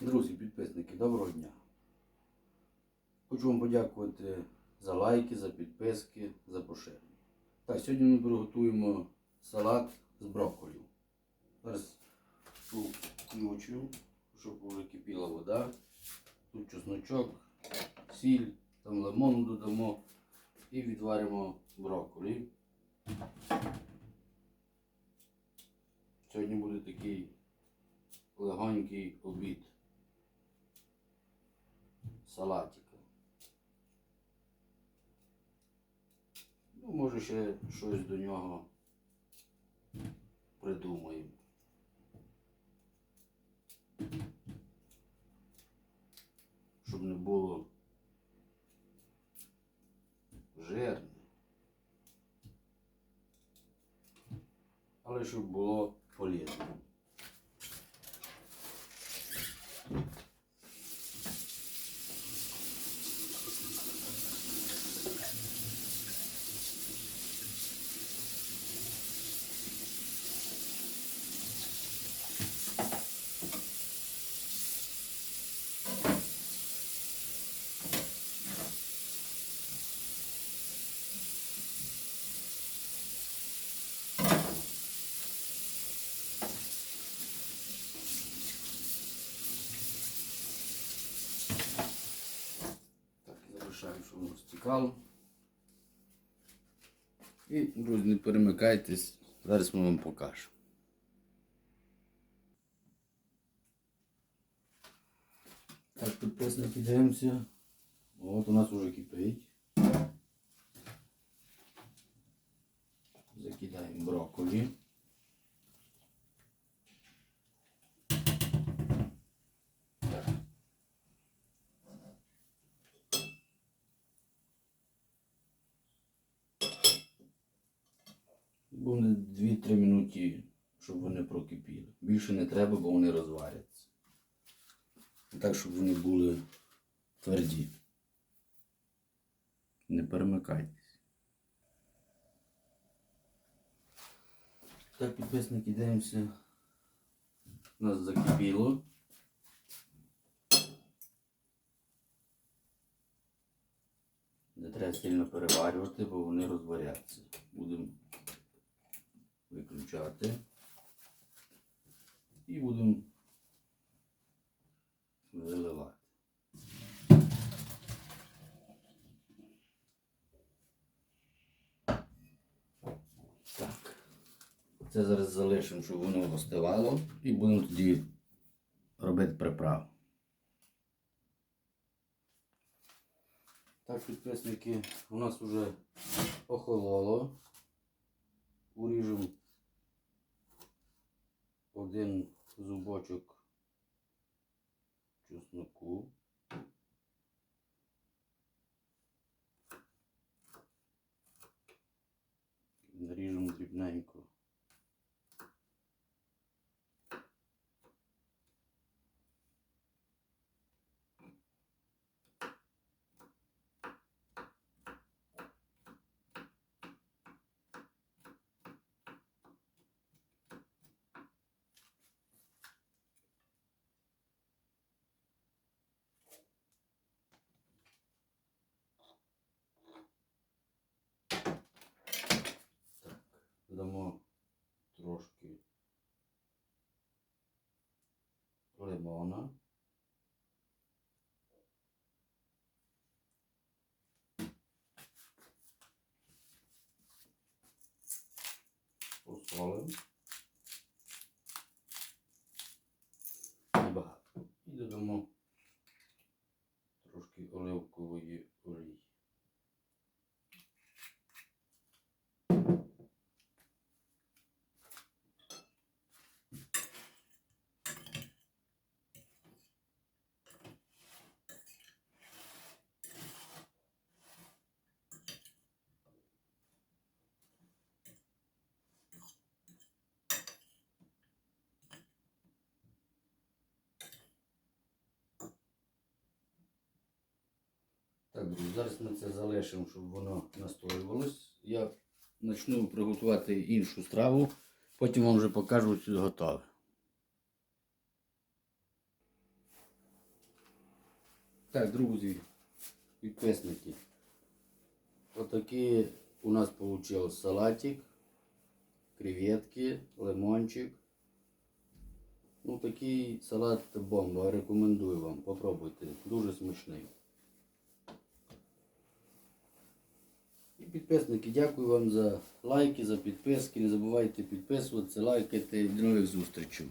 Друзі, підписники, доброго дня. Хочу вам подякувати за лайки, за підписки, за поширення. Так, сьогодні ми приготуємо салат з брокколі. Зараз включу, щоб вже кипіла вода. Тут чесночок, сіль, там лимон додамо і відваримо брокколі. Сьогодні буде такий легонький обід салатика. Ну, може ще щось до нього придумаємо. Щоб не було жирне. Але щоб було полезно. Залишаю, щоб воно стікало. І, друзі, не перемикайтесь, зараз ми вам покажемо. Так, підписники дивимося. От у нас уже кипить. Закидаємо брокколі. Буде 2-3 минуті, щоб вони прокипіли. Більше не треба, бо вони розваряться. Так, щоб вони були тверді. Не перемикайтесь. Так, підписники, дивимося. У нас закипіло. Не треба сильно переварювати, бо вони розваряться. Будемо виключати. І будемо виливати. Так. Це зараз залишимо, щоб воно остивало і будемо тоді робити приправу. Так, підписники, у нас вже охололо. Уріжемо один зубочок чесноку. Наріжемо дрібненько. Так, додамо трошки лимона. Посолимо. Небагато. І додамо трошки оливкової олії. Так, друзі, зараз ми це залишимо, щоб воно настоювалось. Я почну приготувати іншу страву, потім вам вже покажу що готове. Так, друзі, підписники. Отакий у нас вийшов салатик, креветки, лимончик. Ну, такий салат бомба. Рекомендую вам. Попробуйте. Дуже смачний. Підписники, дякую вам за лайки, за підписки. Не забувайте підписуватися, лайкати. До нових зустрічей.